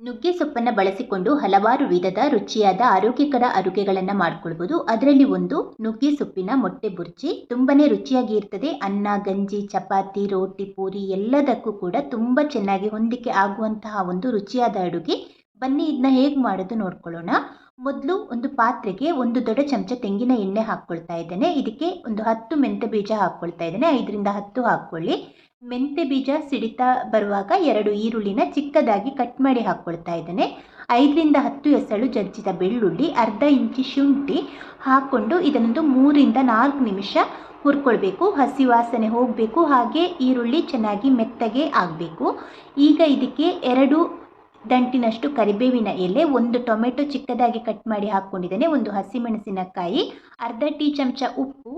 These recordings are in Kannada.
ನುಗ್ಗೆ ಸೊಪ್ಪನ್ನು ಬಳಸಿಕೊಂಡು ಹಲವಾರು ವಿಧದ ರುಚಿಯಾದ ಆರೋಗ್ಯಕರ ಅಡುಗೆಗಳನ್ನು ಮಾಡ್ಕೊಳ್ಬೋದು. ಅದರಲ್ಲಿ ಒಂದು ನುಗ್ಗೆ ಸೊಪ್ಪಿನ ಮೊಟ್ಟೆ ಬುರ್ಜಿ. ತುಂಬನೇ ರುಚಿಯಾಗಿ ಇರ್ತದೆ. ಅನ್ನ, ಗಂಜಿ, ಚಪಾತಿ, ರೋಟಿ, ಪೂರಿ ಎಲ್ಲದಕ್ಕೂ ಕೂಡ ತುಂಬ ಚೆನ್ನಾಗಿ ಹೊಂದಿಕೆ ಆಗುವಂತಹ ಒಂದು ರುಚಿಯಾದ ಅಡುಗೆ. ಬನ್ನಿ ಇದನ್ನ ಹೇಗೆ ಮಾಡೋದು ನೋಡ್ಕೊಳ್ಳೋಣ. ಮೊದಲು ಒಂದು ಪಾತ್ರೆಗೆ ಒಂದು ದೊಡ್ಡ ಚಮಚ ತೆಂಗಿನ ಎಣ್ಣೆ ಹಾಕ್ಕೊಳ್ತಾ ಇದ್ದೇನೆ. ಇದಕ್ಕೆ ಒಂದು ಹತ್ತು ಮೆಂತ್ಯ ಬೀಜ ಹಾಕ್ಕೊಳ್ತಾ ಇದ್ದೇನೆ. ಐದರಿಂದ ಹತ್ತು ಹಾಕ್ಕೊಳ್ಳಿ. ಮೆಂತ್ಯ ಬೀಜ ಸಿಡಿತಾ ಬರುವಾಗ ಎರಡು ಈರುಳ್ಳಿನ ಚಿಕ್ಕದಾಗಿ ಕಟ್ ಮಾಡಿ ಹಾಕ್ಕೊಳ್ತಾ ಇದ್ದೇನೆ. ಐದರಿಂದ ಹತ್ತು ಎಸಳು ಜಜ್ಜಿದ ಬೆಳ್ಳುಳ್ಳಿ, ಅರ್ಧ ಇಂಚಿ ಶುಂಠಿ ಹಾಕ್ಕೊಂಡು ಇದನ್ನೊಂದು ಮೂರಿಂದ ನಾಲ್ಕು ನಿಮಿಷ ಹುರ್ಕೊಳ್ಬೇಕು. ಹಸಿ ವಾಸನೆ ಹೋಗಬೇಕು. ಹಾಗೆ ಈರುಳ್ಳಿ ಚೆನ್ನಾಗಿ ಮೆತ್ತಗೆ ಆಗಬೇಕು. ಈಗ ಇದಕ್ಕೆ ಎರಡು ದಂಟಿನಷ್ಟು ಕರಿಬೇವಿನ ಎಲೆ ಒಂದು ಟೊಮೆಟೊ ಚಿಕ್ಕದಾಗಿ ಕಟ್ ಮಾಡಿ ಹಾಕ್ಕೊಂಡಿದ್ದೇನೆ ಒಂದು ಹಸಿಮೆಣಸಿನಕಾಯಿ, ಅರ್ಧ ಟೀ ಚಮಚ ಉಪ್ಪು,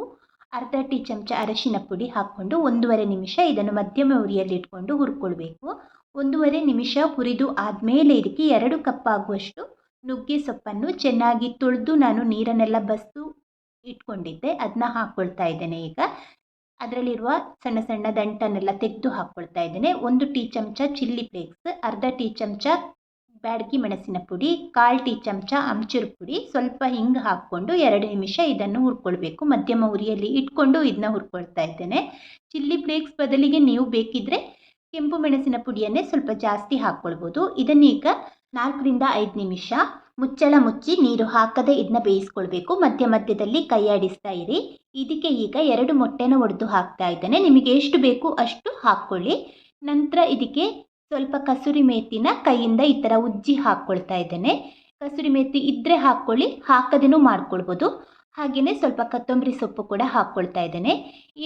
ಅರ್ಧ ಟೀ ಚಮಚ ಅರಶಿನ ಪುಡಿ ಹಾಕ್ಕೊಂಡು ಒಂದೂವರೆ ನಿಮಿಷ ಇದನ್ನು ಮಧ್ಯಮ ಉರಿಯಲ್ಲಿ ಇಟ್ಕೊಂಡು ಹುರ್ಕೊಳ್ಬೇಕು. ಒಂದೂವರೆ ನಿಮಿಷ ಹುರಿದು ಆದಮೇಲೆ ಇದಕ್ಕೆ ಎರಡು ಕಪ್ ಆಗುವಷ್ಟು ನುಗ್ಗೆ ಸೊಪ್ಪನ್ನು ಚೆನ್ನಾಗಿ ತೊಳೆದು ನಾನು ನೀರನ್ನೆಲ್ಲ ಬಸ್ದು ಇಟ್ಕೊಂಡಿದ್ದೆ. ಅದನ್ನ ಹಾಕ್ಕೊಳ್ತಾ ಇದ್ದೇನೆ ಈಗ. ಅದರಲ್ಲಿರುವ ಸಣ್ಣ ಸಣ್ಣ ದಂಟನ್ನೆಲ್ಲ ತೆಗೆದು ಹಾಕ್ಕೊಳ್ತಾ ಇದ್ದೇನೆ. ಒಂದು ಟೀ ಚಮಚ ಚಿಲ್ಲಿ ಫ್ಲೇಕ್ಸ್, ಅರ್ಧ ಟೀ ಚಮಚ ಬ್ಯಾಡಗಿ ಮೆಣಸಿನ ಪುಡಿ, ಕಾಲು ಟೀ ಚಮಚ ಅಮ್ಚೂರು ಪುಡಿ, ಸ್ವಲ್ಪ ಹಿಂಗೆ ಹಾಕ್ಕೊಂಡು ಎರಡು ನಿಮಿಷ ಇದನ್ನು ಹುರ್ಕೊಳ್ಬೇಕು. ಮಧ್ಯಮ ಉರಿಯಲ್ಲಿ ಇಟ್ಕೊಂಡು ಇದನ್ನ ಹುರ್ಕೊಳ್ತಾ ಇದ್ದೇನೆ. ಚಿಲ್ಲಿ ಫ್ಲೇಕ್ಸ್ ಬದಲಿಗೆ ನೀವು ಬೇಕಿದ್ದರೆ ಕೆಂಪು ಮೆಣಸಿನ ಪುಡಿಯನ್ನೇ ಸ್ವಲ್ಪ ಜಾಸ್ತಿ ಹಾಕ್ಕೊಳ್ಬೋದು ಇದನ್ನೀಗ ನಾಲ್ಕರಿಂದ ಐದು ನಿಮಿಷ. ಮುಚ್ಚಳ ಮುಚ್ಚಿ ನೀರು ಹಾಕದೆ ಇದನ್ನ ಬೇಯಿಸ್ಕೊಳ್ಬೇಕು. ಮಧ್ಯ ಮಧ್ಯದಲ್ಲಿ ಕೈಯಾಡಿಸ್ತಾ ಇರಿ. ಇದಕ್ಕೆ ಈಗ ಎರಡು ಮೊಟ್ಟೆನ ಒಡೆದು ಹಾಕ್ತಾ ಇದ್ದೇನೆ. ನಿಮಗೆ ಎಷ್ಟು ಬೇಕು ಅಷ್ಟು ಹಾಕ್ಕೊಳ್ಳಿ. ನಂತರ ಇದಕ್ಕೆ ಸ್ವಲ್ಪ ಕಸೂರಿ ಮೇತಿನ ಕೈಯಿಂದ ಈ ಥರ ಉಜ್ಜಿ ಹಾಕ್ಕೊಳ್ತಾ ಇದ್ದೇನೆ. ಕಸೂರಿ ಮೇತಿ ಇದ್ದರೆ ಹಾಕ್ಕೊಳ್ಳಿ. ಹಾಕದೇನೂ ಮಾಡ್ಕೊಳ್ಬೋದು. ಹಾಗೆಯೇ ಸ್ವಲ್ಪ ಕೊತ್ತಂಬರಿ ಸೊಪ್ಪು ಕೂಡ ಹಾಕ್ಕೊಳ್ತಾ ಇದ್ದೇನೆ.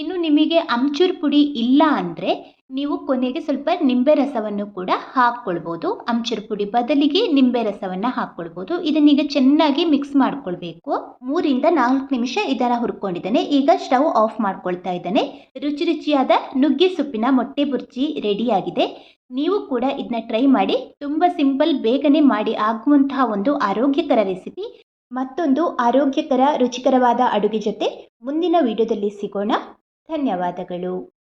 ಇನ್ನು ನಿಮಗೆ ಅಮ್ಚೂರು ಪುಡಿ ಇಲ್ಲ ಅಂದರೆ ನೀವು ಕೊನೆಗೆ ಸ್ವಲ್ಪ ನಿಂಬೆ ರಸವನ್ನು ಕೂಡ ಹಾಕ್ಕೊಳ್ಬೋದು. ಅಮ್ಚೂರು ಪುಡಿ ಬದಲಿಗೆ ನಿಂಬೆ ರಸವನ್ನು ಹಾಕ್ಕೊಳ್ಬೋದು. ಇದನ್ನೀಗ ಚೆನ್ನಾಗಿ ಮಿಕ್ಸ್ ಮಾಡ್ಕೊಳ್ಬೇಕು. ಮೂರಿಂದ ನಾಲ್ಕು ನಿಮಿಷ ಇದನ್ನು ಹುರ್ಕೊಂಡಿದ್ದೇನೆ. ಈಗ ಸ್ಟವ್ ಆಫ್ ಮಾಡ್ಕೊಳ್ತಾ ಇದ್ದೇನೆ. ರುಚಿ ರುಚಿಯಾದ ನುಗ್ಗೆ ಸೊಪ್ಪಿನ ಮೊಟ್ಟೆ ಬುರ್ಜಿ ರೆಡಿಯಾಗಿದೆ. ನೀವು ಕೂಡ ಇದನ್ನ ಟ್ರೈ ಮಾಡಿ. ತುಂಬ ಸಿಂಪಲ್ ಬೇಗನೆ ಮಾಡಿ. ಆಗುವಂತಹ ಒಂದು ಆರೋಗ್ಯಕರ ರೆಸಿಪಿ ಮತ್ತೊಂದು ಆರೋಗ್ಯಕರ ರುಚಿಕರವಾದ ಅಡುಗೆ ಜೊತೆ ಮುಂದಿನ ವಿಡಿಯೋದಲ್ಲಿ ಸಿಗೋಣ. ಧನ್ಯವಾದಗಳು.